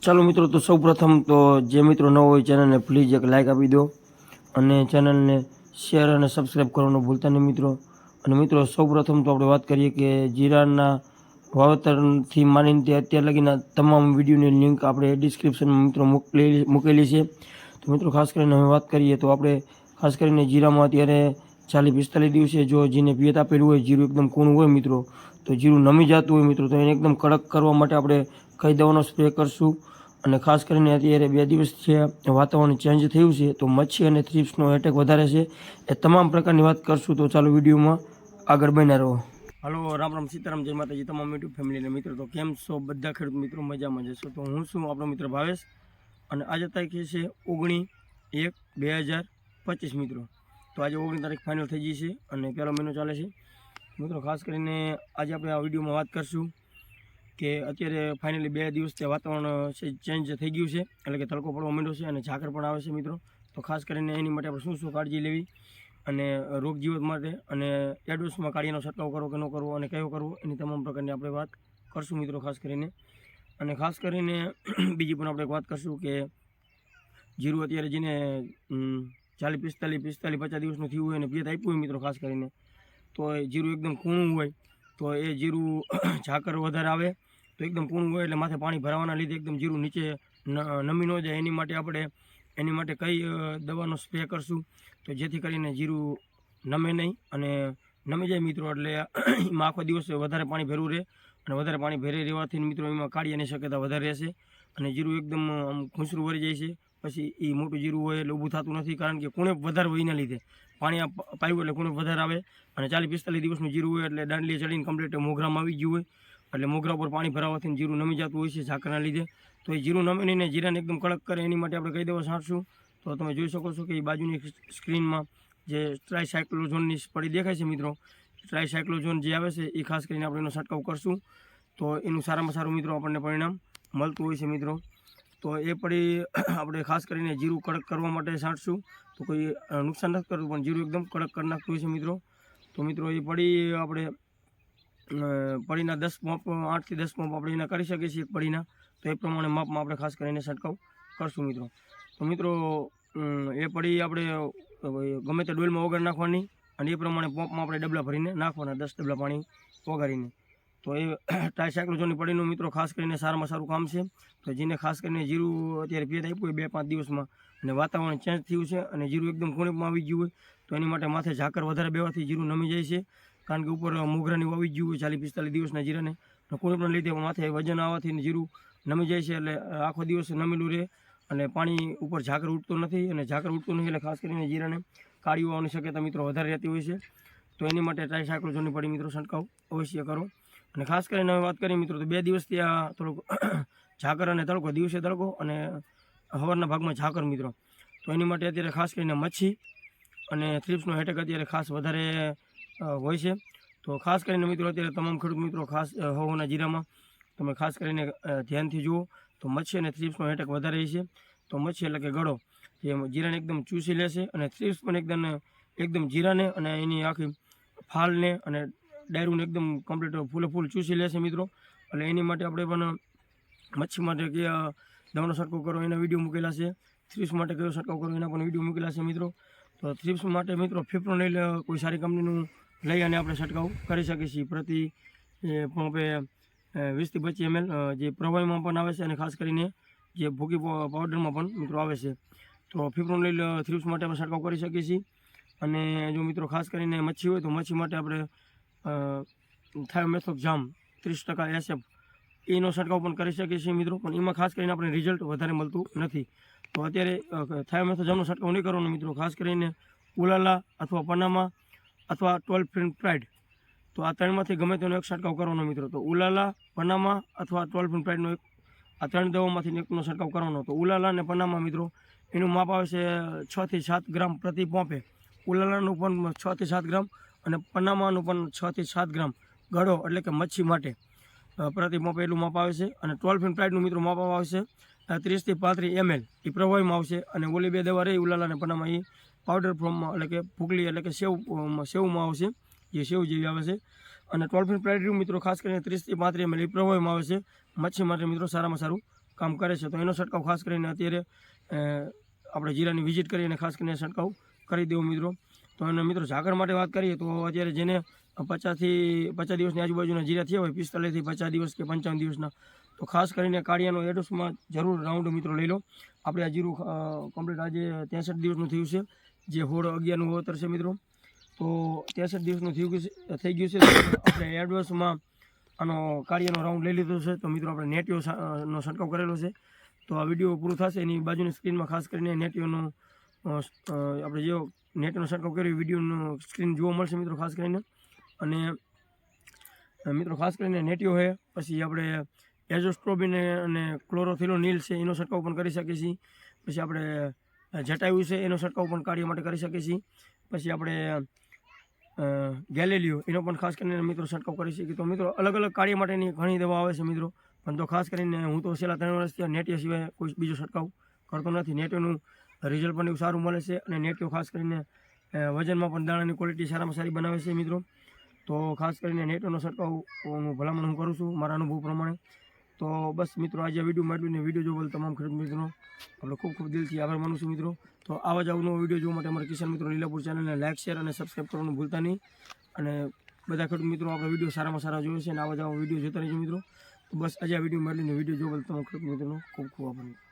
ચાલો મિત્રો, તો સૌ પ્રથમ તો જે મિત્રો ન હોય ચેનલને પ્લીઝ એક લાઇક આપી દો અને ચેનલને શેર અને સબસ્ક્રાઈબ કરવાનું ભૂલતા નહીં મિત્રો. અને મિત્રો સૌ પ્રથમ તો આપણે વાત કરીએ કે જીરાના વાવેતરથી માનીને તે અત્યાર લગીના તમામ વિડીયોની લિંક આપણે ડિસ્ક્રિપ્શનમાં મિત્રો મોકલી, મૂકેલી છે. તો મિત્રો, ખાસ કરીને હવે વાત કરીએ તો આપણે ખાસ કરીને જીરામાં અત્યારે ચાલીસ પિસ્તાલીસ દિવસે જો જીને પિયત આપેલું હોય, જીરું એકદમ કૂણું હોય મિત્રો, તો જીરું નમી જતું હોય મિત્રો, તો એને એકદમ કડક કરવા માટે આપણે કઈ દવાનો સ્પ્રે કરશું. અને ખાસ કરીને અત્યારે બે દિવસ છે, વાતાવરણ ચેન્જ થયું છે, તો મચ્છી અને થ્રીપ્સનો એટેક વધારે છે. એ તમામ પ્રકારની વાત કરશું, તો ચાલો વિડીયોમાં આગળ બન્યા રહો. હલો, રામ રામ સીતારામ, જય માતાજી, તમામ યુટ્યુબ ફેમિલીના મિત્રો. તો કેમ છો બધા ખેડૂત મિત્રો? મજામાં જશો તો હું છું આપણો મિત્ર ભાવેશ. અને આજે તારીખ છે ઓગણી એક બે હજાર પચીસ મિત્રો. તો આજે ઓગણીસ તારીખ ફાઇનલ થઈ ગઈ છે અને પહેલો મહિનો ચાલે છે. મિત્રો, ખાસ કરીને આજે આપણે આ વિડીયોમાં વાત કરશું કે અત્યારે ફાઇનલી બે દિવસથી વાતાવરણ ચેન્જ થઈ ગયું છે. એટલે કે તડકો પડવા માંડ્યો છે અને ઝાકર પણ આવે છે મિત્રો. તો ખાસ કરીને એની માટે આપણે શું શું કાળજી લેવી અને રોગ જીવત માટે અને એડોસમાં કાળિયાનો છંટકાવ કરવો કે ન કરવો અને કયો કરવો, એની તમામ પ્રકારની આપણે વાત કરશું મિત્રો ખાસ કરીને. અને ખાસ કરીને બીજી પણ આપણે વાત કરશું કે જીરું અત્યારે જેને ચાલીસ પિસ્તાલીસ પિસ્તાલીસ પચાસ દિવસનું થયું હોય અને પિયત આપ્યું હોય મિત્રો ખાસ કરીને, તો એ જીરું એકદમ કૂણું હોય. તો એ જીરું ઝાકર વધારે આવે તો એકદમ કૂણું હોય એટલે માથે પાણી ભરાવાના લીધે એકદમ જીરું નીચે નમી ન જાય. એની માટે આપણે, એની માટે કઈ દવાનો સ્પ્રે કરશું તો જેથી કરીને જીરું નમે નહીં અને નમી જાય મિત્રો. એટલે એમાં આખો દિવસ વધારે પાણી ભેરવું રહે અને વધારે પાણી ભરી રહેવાથી મિત્રો એમાં કાળિયાની શક્યતા વધારે રહેશે અને જીરું એકદમ આમ ખૂંસરું વળી જાય છે. પછી એ મોટું જીરું હોય એટલે ઊભું થતું નથી કારણ કે કુણે વધારે એના લીધે. પાણી પાયું એટલે કુણે વધારે આવે. અને ચાલીસ પિસ્તાલીસ દિવસનું જીરું હોય એટલે દાંડલી ચડીને કમ્પ્લીટ મોગરામાં આવી ગયું હોય. એટલે મોગરા ઉપર પાણી ભરાવાથી જીરું નમી જતું હોય છે ઝાકરના લીધે. તો એ જીરું નમીને જીરાને એકદમ કડક કરે એની માટે આપણે કહી દેવા છાંટશું તો તમે જોઈ શકો છો કે એ બાજુની સ્ક્રીનમાં જે ટ્રાયસાયક્લોઝોનની પડી દેખાય છે મિત્રો. ટ્રાયસાયક્લોઝોન જે આવે છે એ ખાસ કરીને આપણે એનો છંટકાવ કરશું. તો એનું સારામાં સારું મિત્રો આપણને પરિણામ મળતું હોય છે મિત્રો. તો એ પડી આપણે ખાસ કરીને જીરું કડક કરવા માટે છાંટશું. તો કોઈ નુકસાન નથી કરતું, પણ જીરું એકદમ કડક કરી નાખતું છે મિત્રો. તો મિત્રો, એ પડી આપણે પડીના દસ માપ, આઠથી દસ માપ આપણે એના કરી શકીએ છીએ પડીના. તો એ પ્રમાણે માપમાં આપણે ખાસ કરીને છંટકાવ કરશું મિત્રો. તો મિત્રો એ પડી આપણે ગમે તે ડોલમાં વગાડી નાખવાની અને એ પ્રમાણે પંપમાં આપણે ડબલા ભરીને નાખવાના, દસ ડબલા પાણી વગાડીને તો એ ટ્રાયસાયક્લોઝોની પડીનું મિત્રો ખાસ કરીને સારામાં સારું કામ છે. તો જેને ખાસ કરીને જીરું અત્યારે ભેદ આપ્યું હોય બે પાંચ દિવસમાં, અને વાતાવરણ ચેન્જ થયું છે અને જીરું એકદમ ખૂણેપમાં આવી ગયું હોય, તો એની માટે માથે ઝાકર વધારે બેવાથી જીરું નમી જાય છે. કારણ કે ઉપર મોગરાની વાવી ગયું હોય ચાલીસ પિસ્તાલીસ દિવસના જીરાને ખૂણેપના લીધે માથે વજન આવવાથી જીરું નમી જાય છે એટલે આખો દિવસ નમેલું રહે અને પાણી ઉપર ઝાકર ઉઠતું નથી અને ઝાકર ઉઠતું નથી એટલે ખાસ કરીને જીરાને કાળીઓ આવવાની શક્યતા મિત્રો વધારે રહેતી હોય છે. તો એની માટે ટ્રાયસાયક્લોઝોની પડી મિત્રો છંટકાવ અવશ્ય કરો. અને ખાસ કરીને હવે વાત કરીએ મિત્રો, તો બે દિવસથી આ થોડુંક ઝાકર અને તડકો, દિવસે તડકો અને હવારના ભાગમાં ઝાકર મિત્રો. તો એની માટે અત્યારે ખાસ કરીને મચ્છી અને થ્રીપ્સનો એટેક અત્યારે ખાસ વધારે હોય છે. તો ખાસ કરીને મિત્રો અત્યારે તમામ ખેડૂત મિત્રો ખાસ હવાના જીરામાં તમે ખાસ કરીને ધ્યાનથી જુઓ તો મચ્છી અને થ્રીપ્સનો એટેક વધારે છે. તો મચ્છી એટલે કે ગળો જે જીરાને એકદમ ચૂસી લેશે અને થ્રીપ્સ પણ એકદમ એકદમ જીરાને અને એની આખી ફાલને અને ડાયરુને એકદમ કમ્પ્લીટ ફૂલે ફૂલ ચૂસી લેશે મિત્રો. એટલે એની માટે આપણે પણ મચ્છી માટે કે અ, દવાનો છંટકાવ કરો એના વીડિયો મૂકેલા છે. થ્રીપ્સ માટે કયો છંટકાવ કરો એના પણ વીડિયો મૂકેલા છે મિત્રો. તો થ્રીપ્સ માટે મિત્રો ફિફ્ટો લઈ કોઈ સારી કંપનીનું લઈ અને આપણે છંટકાવ કરી શકીએ છીએ. પ્રતિ પંપે વીસથી પચીસ એમએલ જે પ્રવાહીમાં પણ આવે છે અને ખાસ કરીને જે ભૂકી પાવડરમાં પણ મિત્રો આવે છે. તો ફિફ્રો લઈ થ્રીપ્સ માટે આપણે છંટકાવ કરી શકીએ છીએ. અને જો મિત્રો ખાસ કરીને મચ્છી હોય તો મચ્છી માટે આપણે થાયોમેથોક જામ. ત્રીસ ટકા એસએફ એનો છંટકાવ પણ કરી શકીએ છીએ મિત્રો, પણ એમાં ખાસ કરીને આપણે રિઝલ્ટ વધારે મળતું નથી. તો અત્યારે થાયોમેથોક્ઝામનો છંટકાવ નહીં કરવાનો મિત્રો, ખાસ કરીને ઉલાલા અથવા પનામા અથવા ટ્વેલ્વ ફિલ્મ પ્રાઇડ. તો આ ત્રણમાંથી ગમે તેનો એક છંટકાવ કરવાનો મિત્રો. તો ઉલાલા, પનામા અથવા ટ્વેલ્વ ફિલ્મ પ્રાઇડનો એક, આ ત્રણ દવામાંથી એકનો છંટકાવ કરવાનો. તો ઉલાલા અને પનામા મિત્રો, એનું માપ આવે છે છથી સાત ગ્રામ પ્રતિ પોંપે. ઉલાલાનું પણ છથી સાત ગ્રામ અને પનામાનું પણ છથી સાત ગ્રામ ગળો એટલે કે મચ્છી માટે પ્રતિ એટલું માપ આવે છે અને ટ્વેલ્વ પ્રાઇડનું મિત્રો માપ આવશે. ત્રીસથી પાંત્રીસ એમએલ એ પ્રવાહીમાં આવશે અને ઓલી બે દવા રહી ઉલાલા અને પનામા એ પાવડર ફોર્મમાં એટલે કે ફૂગલી એટલે કે સેવ સેવમાં આવશે. જે સેવ જેવી આવે છે. અને ટ્વેલ્વ ફિન પ્રાઇડ મિત્રો ખાસ કરીને ત્રીસથી પાંત્રીસ એમએલ એ પ્રવાહીમાં આવે છે. મચ્છી માટે મિત્રો સારામાં સારું કામ કરે છે. તો એનો છંટકાવ ખાસ કરીને અત્યારે આપણે જીરાની વિઝિટ કરીને ખાસ કરીને છંટકાવ કરી દેવો મિત્રો. તો અને મિત્રો ઝાકર માટે વાત કરીએ તો અત્યારે જેને પચાસથી, પચાસ દિવસની આજુબાજુના જીરા થયા હોય, પિસ્તાલીસથી પચાસ દિવસ કે પંચાવન દિવસના, તો ખાસ કરીને કાળિયાનો એડોસમાં જરૂર રાઉન્ડ મિત્રો લઈ લો. આપણે આ જીરું કમ્પ્લીટ આજે ત્રેસઠ દિવસનું થયું છે. જે હોળ અગિયારનું વાવેતર છે મિત્રો. તો ત્રેસઠ દિવસનું થયું થઈ ગયું છે. આપણે એડવર્સમાં આનો કાળિયાનો રાઉન્ડ લઈ લીધો છે. તો મિત્રો આપણે નેટીઓ નો છંટકાવ કરેલો છે. તો આ વીડિયો પૂરો થશે. એની બાજુની સ્ક્રીનમાં ખાસ કરીને નેટીઓનો આપણે જે નેટનો છંટકાવ કર્યો વિડીયોનો સ્ક્રીન જોવા મળશે મિત્રો ખાસ કરીને. અને મિત્રો ખાસ કરીને નેટ્યો છે પછી આપણે એઝોસ્ટ્રોબિન અને ક્લોરોથિલોનિલ છે, એનો છંટકાવ પણ કરી શકીએ છીએ. પછી આપણે જટાયું છે, એનો છંટકાવ પણ કાર્ય માટે કરી શકીએ છીએ. પછી આપણે ગેલેલિયો, એનો પણ ખાસ કરીને મિત્રો છંટકાવ કરી શકીએ. તો મિત્રો અલગ અલગ કાર્ય માટેની ઘણી દવા આવે છે મિત્રો. પણ તો ખાસ કરીને હું તો છેલ્લા ત્રણ વર્ષથી નેટિયા સિવાય કોઈ બીજો છંટકાવ કરતો નથી. નેટિયોનું રિઝલ્ટ પણ એવું સારું મળે છે અને નેટિવ ખાસ કરીને વજનમાં પણ દાણાની ક્વોલિટી સારામાં સારી બનાવે છે મિત્રો. તો ખાસ કરીને નેટોનો છંટકાવ હું ભલામણ હું કરું છું મારા અનુભવ પ્રમાણે. તો બસ મિત્રો, આજે વીડિયો મળ્યું ને વીડિયો જોવા તમામ ખેડૂત મિત્રો આપણે ખૂબ ખૂબ દિલથી આભાર માનું છું મિત્રો. તો આવા જ અવનવો વીડિયો જોવા માટે અમારા કિસાન મિત્રો લીલાપુર ચેનલને લાઇક શેર અને સબસ્ક્રાઈબ કરવાનું ભૂલતા નહીં. અને બધા ખેડૂત મિત્રો આપણે વીડિયો સારામાં સારા જોઈએ છે અને આવા જ આવા વીડિયો જોતા રહેજો મિત્રો. તો બસ આજે આ વીડિયો મળીને વીડિયો જોવા તમામ ખેડૂત મિત્રોનો ખૂબ ખૂબ આભાર